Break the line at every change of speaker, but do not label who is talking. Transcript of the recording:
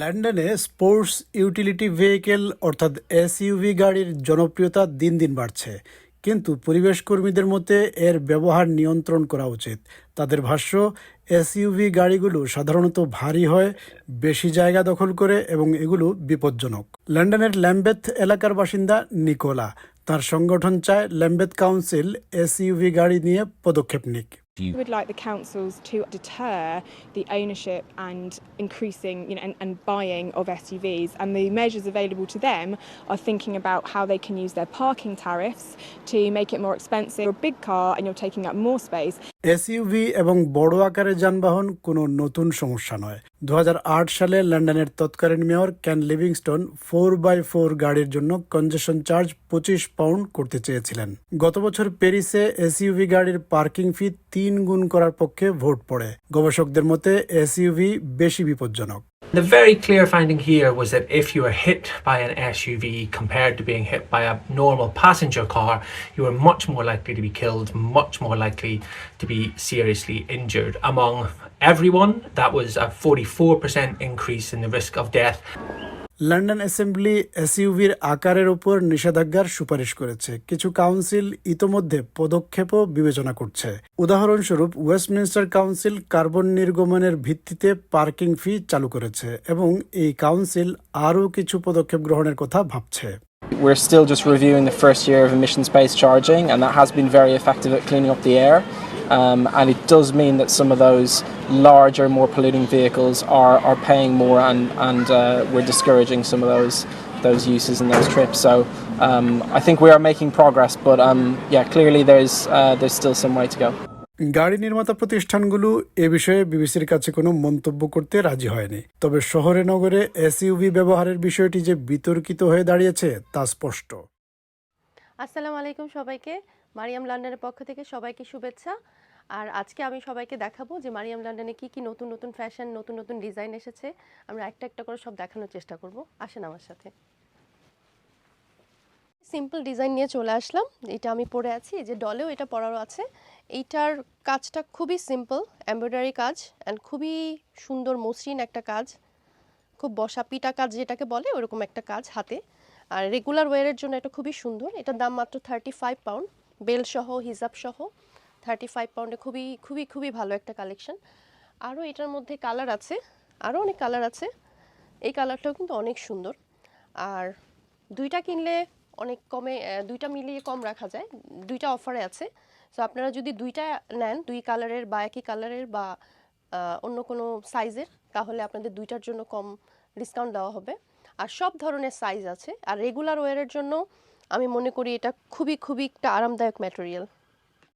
লন্ডনে sports utility vehicle অর্থাৎ SUV গাড়ির জনপ্রিয়তা দিন দিন বাড়ছে। কিন্তু পরিবেশ কর্মীদের মতে এর ব্যবহার নিয়ন্ত্রণ করা উচিত। তাদের ভাষ্য, এসইউভি গাড়িগুলো সাধারণত ভারী হয়, বেশি জায়গা দখল করে এবং এগুলো বিপজ্জনক। লন্ডনের ল্যাম্বেথ এলাকার বাসিন্দা নিকোলা। তার সংগঠন চায় ল্যাম্বেথ কাউন্সিল এসইউভি গাড়ি নিয়ে পদক্ষেপ নিক।
We would like the councils to deter the ownership and increasing, you know, and, and buying of SUVs, and the measures available to them are thinking about how they can use their parking tariffs to make it more expensive. You're a big car and you're taking up more space.
SUV এবং বড় আকারের যানবাহন কোনো নতুন সমস্যা নয়। দু সালে লন্ডনের তৎকালীন mayor Ken Livingstone four by four গাড়ির জন্য কনজেশন চার্জ পঁচিশ পাউন্ড করতে চেয়েছিলেন। গত বছর প্যারিসে এসইউভি গাড়ির পার্কিং ফি তিন গুণ করার পক্ষে ভোট পড়ে। গবেষকদের মতে এসইউভি বেশি বিপজ্জনক।
The very clear finding here was that if you were hit by an SUV compared to being hit by a normal passenger car, you were much more likely to be killed, much more likely to be seriously injured. Among everyone, that was a 44% increase in the risk of death.
London assembly এসইউভির আকারের উপর নিষেধাজ্ঞার সুপারিশ করেছে। কিছু council ইতোমধ্যে পদক্ষেপও বিবেচনা করছে। উদাহরণস্বরূপ ওয়েস্টমিনস্টার কাউন্সিল কার্বন নির্গমনের ভিত্তিতে পার্কিং ফি চালু করেছে এবং এই কাউন্সিল আরও কিছু পদক্ষেপ গ্রহণের কথা ভাবছে।
We're still just reviewing the first year of emissions based charging, and that has been very effective at cleaning up the air. Um, and it does mean that some of those larger, more polluting vehicles are, are paying more, and, and uh, we're discouraging some of those those uses and those trips. So um, I think we are making progress, but um, yeah, clearly there's uh, there's still some way to go.
গাড়ি নির্মাতা প্রতিষ্ঠানগুলো এ বিষয়ে বিবিসির কাছে কোনো মন্তব্য করতে রাজি হয়নি তবে শহরে নগরে এসইউভি ব্যবহারের বিষয়টি যে বিতর্কিত হয়ে দাঁড়িয়েছে তা স্পষ্ট
আসসালামু আলাইকুম সবাইকে মারিয়াম লন্ডনের পক্ষ থেকে সবাইকে শুভেচ্ছা আর আজকে আমি সবাইকে দেখাবো যে মারিয়াম লন্ডনে কি কি নতুন নতুন ফ্যাশন নতুন নতুন ডিজাইন এসেছে। আমরা একটা একটা করে সব দেখানোর চেষ্টা করব। আসেন আমার সাথে। সিম্পল ডিজাইন নিয়ে চলে আসলাম। এটা আমি পরে আছি। যে ডলেও এটা পরারও আছে। এইটার কাজটা খুবই সিম্পল এমব্রয়ডারি কাজ অ্যান্ড খুবই সুন্দর, মসৃণ একটা কাজ। খুব বসা পিটা কাজ যেটাকে বলে, ওরকম একটা কাজ হাতে। আর রেগুলার ওয়ারের জন্য এটা খুবই সুন্দর। এটার দাম মাত্র থার্টি ফাইভ পাউন্ড বেল সহ, হিজাব সহ। থার্টি ফাইভ পাউন্ডে খুবই খুবই খুবই ভালো একটা কালেকশন আরও এটার মধ্যে কালার আছে আরও অনেক কালার আছে। এই কালারটাও কিন্তু অনেক সুন্দর। আর দুইটা কিনলে অনেক কমে দুইটা মিলিয়ে কম রাখা যায়। দুইটা অফারে আছে। সো আপনারা যদি দুইটা নেন, দুই কালারের বা একই কালারের বা অন্য কোনো সাইজের তাহলে আপনাদের দুইটার জন্য কম ডিসকাউন্ট দেওয়া হবে। আর সব ধরনের সাইজ আছে। আর রেগুলার ওয়ারের জন্য আমি মনে করি এটা খুবই খুবই একটা আরামদায়ক ম্যাটেরিয়াল